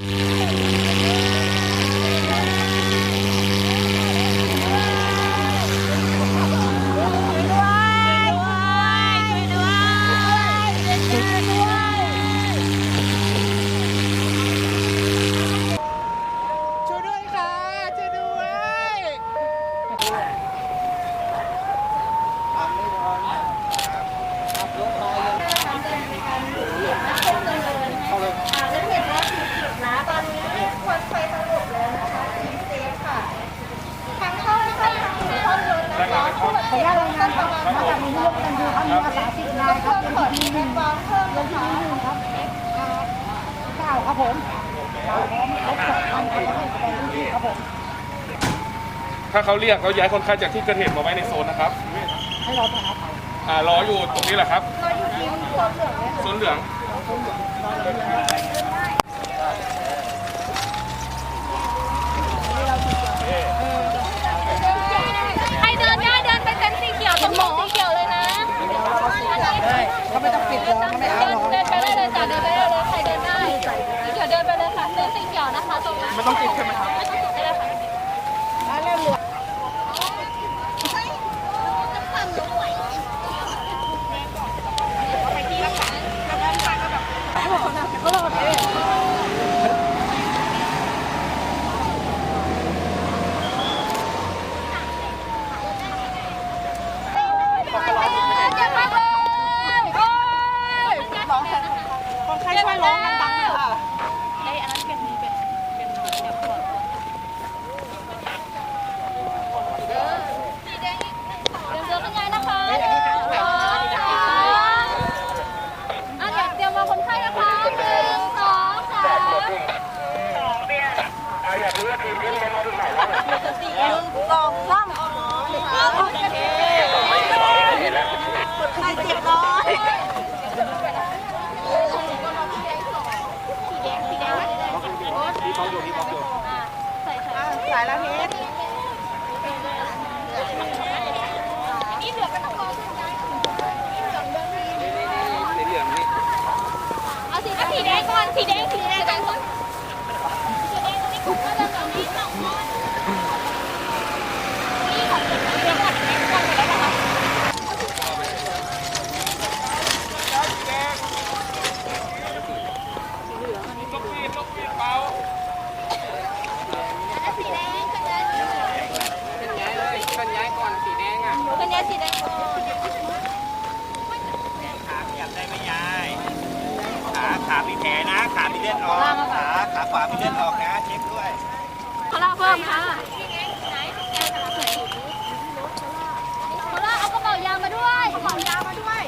Mm-hmm. ผมพร้อมรถสองคันคนละให้แสดงพื้นที่ครับผมถ้าเขาเรียกเราย้ายคนไข้จากที่เกิดเหตุมาไว้ในโซนนะครับให้เราไปหาเขาอ่ารออยู่ตรงนี้แหละครับเราอยู่ทีมโซนเหลืองเลยค่ะโซนเหลืองใครเดินได้เดินไปเต็นท์สีเขียวตรงหมอสีเขียวเลยนะได้เขาไม่ต้องปิดรอเขาไม่เอาเดินหรอ ตรงนั้นไม่ต้องติดใช่ไหมครับร้องได้เลยค่ะเจ็บมากเลยโอ้ยร้องค่ะคนไข้ช่วยร้องน่อยค่ะ ไอ้อันนั้นเป็นเป็นเป็นเดี๋ยวก่อนสีแดงอีกเดินเดินเป็นไงนะคะหนึ่งสองสามอะเดี๋ยวเตรียมมาคนไข้นะคะหนึ่งสองสาม หนึ่งสองสามโอเคคนไข้เจ็บน้อย พี่เขาอยู่พี่เขาอยู่ ใส่ใส่ สายละเพชร นี่เหลือก็ต้องรอขึ้นย้าย สีเหลืองนี่ เอาสี สีแดงสีแดงสีแดงก่อนสีแดงตรงนี้ผมก็จะแบบนี้สองคนนี่ของสีแดงก่อนแดงก่อนไปแล้วนะคะสีแดงกันย้ายย้ายเลยเคลื่อนย้ายก่อนสีแดงอะกันย้ายสีแดงก่อนขาขยับได้ไหมยา ขาขามีแผลนะ ขามีเลือดออกขาขาขวามีเลือดออกนะเช็คด้วยขอลาเพิ่มค่ะขอลาเอากระเป๋ายางมาด้วยกระเป๋ายางมาด้วย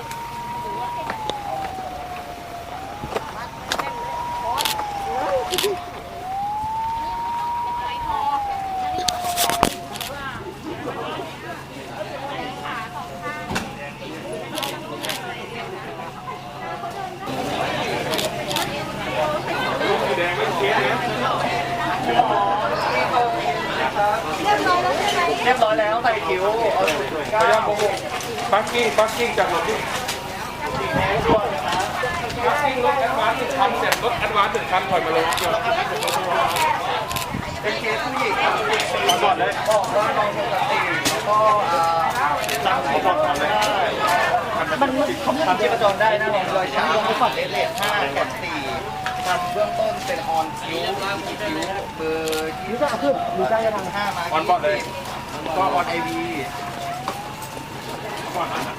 สีแดงไม่เคสนะ เรียบร้อยแล้วใส่คิ้วเอา พยายามโปรโมทปั กกิ้งปักกิ้งจากรถที่ปักกิ้งรถแอดวานซ์หนึ่งคันเสร็จรถแอดวานซ์หนึ่งคันถอยมาลงเกี่ยวเป็นเคสผู้หญิงครับก่อนเลยบอกว่าน้องปกติแล้วก็สั่งของบอกทำได้มันทำที่ประจรได้นะลองรอยช้ำลงไปก่อนเลเลทห้าแกนสี่ทำเบื้องต้นเป็นออนคิ้วคิ้วเบอร์คิ้วจะขึ้นหรือได้ยังไงห้ามาออนบอร์ดเลยก็ออนไอวี ก่อนนะ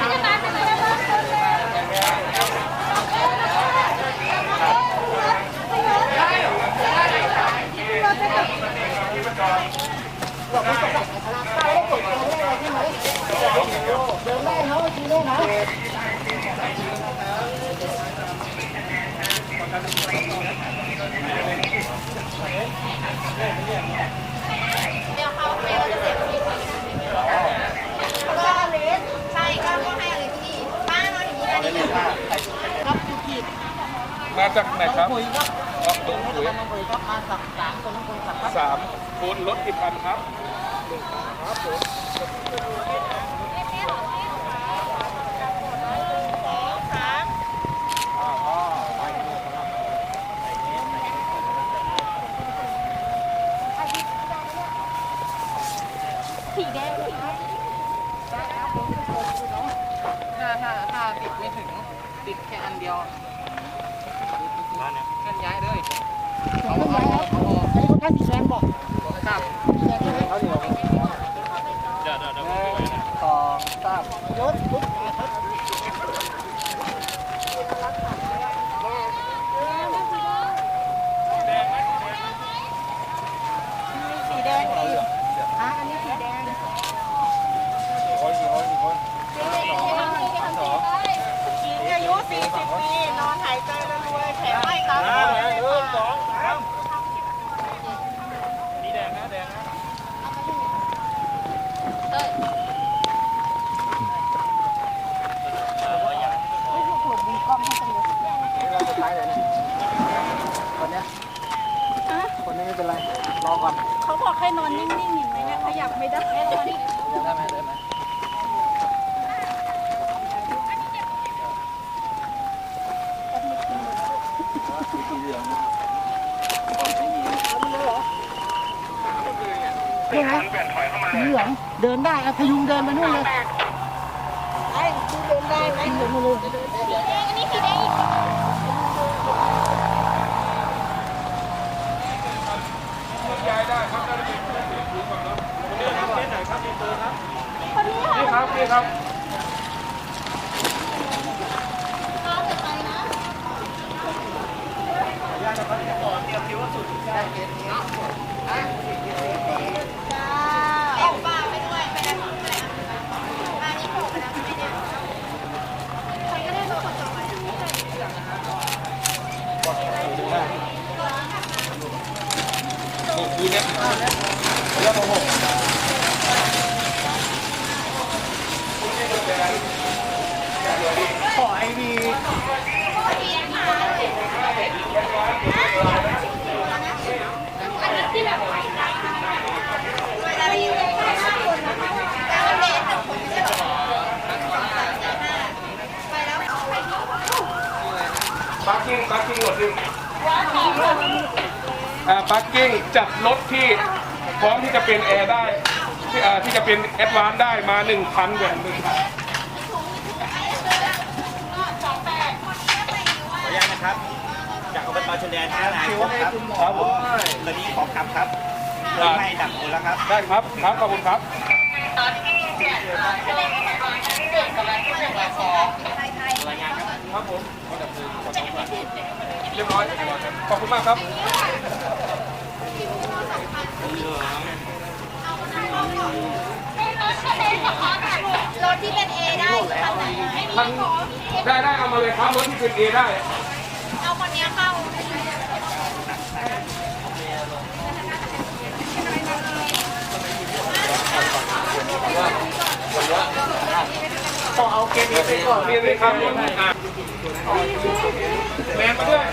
ก็เล ครับปุ๋ยครับอ๋อลงปุ๋ยลงปุ๋ยครับมาสักสามคนคนสักครับสามคนรถกี่คันครับสีแดงสีแดงถ้าถ้าถ้าติดไม่ถึงติดแค่อันเดียว เคลื่อนย้ายเลย เอาเอาเอาเอาไอ้คนท่านสีแดงบอกครับ สีแดงเลย เขาเดี๋ยวสองสาม ยศปุ๊บมาครับ สีแดงอีกอะอันนี้สีแดง คนกี่คนกี่คน หญิงอายุ 40 ปี นอนหายใจระรวยแขนไม่ครับ หนึ่งสองสามนี่แดงนะแดงนะ เราจะใช้เลยนะคนเนี้ยคนนี้ไม่เป็นไร รอก่อน เขาบอกให้นอนนิ่งๆเห็นไหมเนี่ยขยับไม่ได้ ได้ไหมได้ไหม นี่ไงสีเหลืองเดินได้อะพยุงเดินไปนู่นเลยไอ้ดูเดินได้ไหมเดินมาเลยอันนี้สีแดงอีกย้ายได้ครับได้เป็นผู้เสียชีวิตก่อนเนาะคนนี้ครับเล่นไหนครับมีเบอร์ครับ คนนี้ค่ะ นี่ครับนี่ครับ เราจะไปนะ จ้าเอาป้าไปด้วยไปแล้วไปแล้วอันนี้โผล่ไปแล้วใช่ไหมเนี่ยใครก็ได้มาคนต่อไป หกดูเนี่ยเรื่องของหก ขอไอวี ที่แบบ เวลายืนได้ห้าคนนะคะแต่ว่าเด็กหนึ่งคนไม่ใช่หรอวีปาร์กิ้งปาร์กิ้งหมดดิอ่า ปาร์กิ้งจัดรถที่พร้อมที่จะเป็นแอร์ได้ที่อ่าที่จะเป็นแอดวานซ์ได้มาหนึ่งพันแบบหนึ่งพันขออนุญาตนะครับ จากอบตชนแดนท่านายครับครับผมตอนนี้ขอคำครับเริ่มให้ดับคนแล้วครับ ได้ครับครับขอบคุณครับครับผมเรียบร้อยขอบคุณมากครับ รถที่เป็น A ได้คันไหนม่มีท่านได้ได้เอามาเลยครับรถที่เป็นเอได้เอาคนเนี้ยเข้าขอเอาเกมนี้ไปก่อนนี่เลยครับอะแมนมาด้วย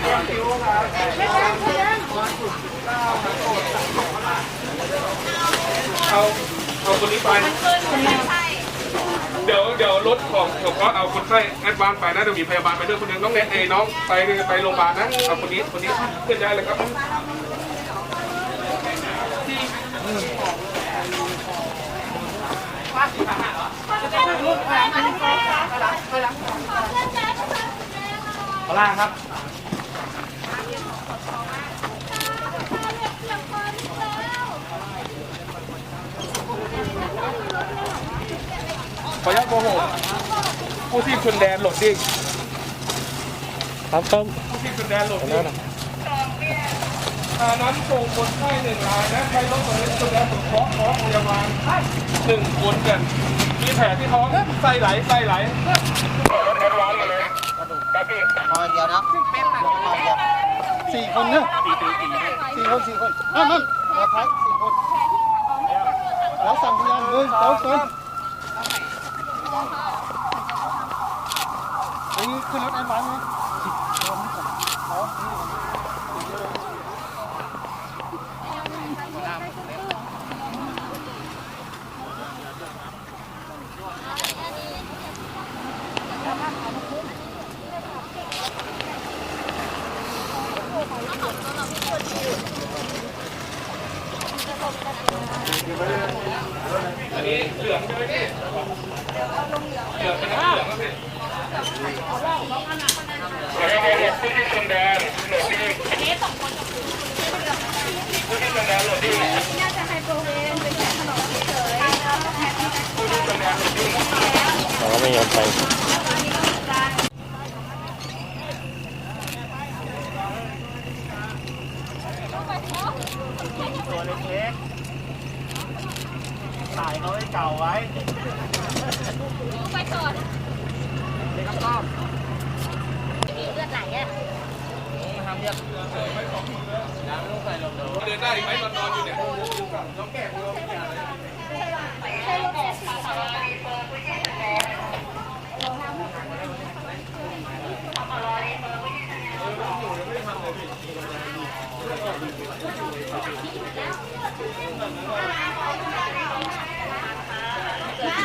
เอาเอาคนนี้ไป เดี๋ยวเดี๋ยวรถของของเขาเอาคนไข้แอดวานซ์ไปนะเดี๋ยวมีพยาบาลไปด้วยคนหนึงน้องเน็ตไอ้น้องไปไปโรงพยาบาลนะเอาคนนี้คนนี้เคลื่อนย้ายเลยครับขอล่างครับ ขออนุญาตโมโหผู้ที่ชนแดนโหลดดิ้งครับครับผู้ที่ชนแดนโหลดดิ้งอ่านั้นส่งคนไข้หนึ่งรายนะใช้รถของชนแดนสงเคราะห์ขอพยาบาลหนึ่งคนกันมีแผลที่ท้องไส้ไหลไส้ไหลพอเดียวนะพอเดียวสี่คนเนอะสี่คนสี่คนนั่นนั่นมาท้ายสี่คนแล้วสั่งพยานหนึ่งสองสาม ยังไอ้นี่ขึ้นรถไอ้บ้านไหมอันนี้เหลืองใช่ไหมพี่ เหลืองเป็นน้ำเหลืองครับพี่ผู้ที่ชนแดนโหลดดิ้งผู้ที่ชนแดนะโปรเวนเป็นแค่ขนแดนโหลดดิ้งเราก็ไม่ยอมไป ตัวเล็กๆถ่ายเขาให้เก่าไว้ ไปก่อน เด็กกล้อง มีเลือดไหลอะ เดินได้อีกไหมตอนนอนอยู่เนี่ยน้องแก่กูใช่รถแท็กซี่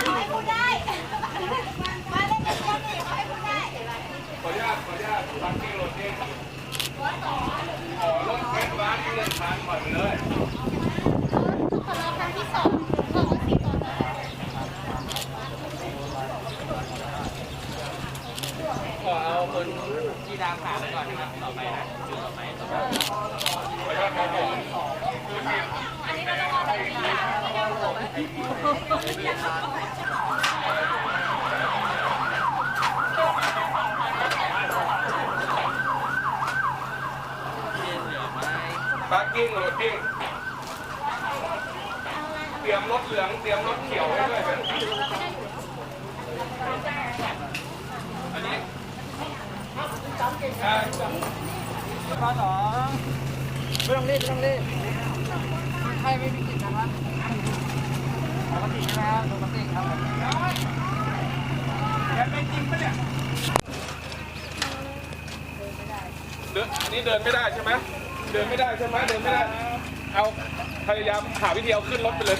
ขอให้พูดได้ มาเล่นกันเล่นนี่ขอให้พูดได้ ขออนุญาตขออนุญาตบังกิ้งโหลดดิ้งขอรถแค่ร้านที่เดินทางผ่อนไปเลย ขอรอครั้งที่สองบอกว่าสี่ตัวนะ ขอเอาคนที่ดามขาไปก่อนนะครับ ต่อไปนะต่อไปต่อไป บังกิ้งโหลดดิ้งเตรียมรถเหลืองเตรียมรถเขียวให้ด้วยเป็นอันนี้อ่าข้อสองไม่ต้องรีบไม่ต้องรีบใครไม่มีกิจนะครับ ปกติใช่ไหมครับปกติครับผมแกไม่จริงปะเนี่ยเดินอันนี้เดินไม่ได้ใช่ไหมเดินไม่ได้ใช่ไหมเดินไม่ได้ เอาพยายามหาวิธีเอาขึ้นรถไปเลย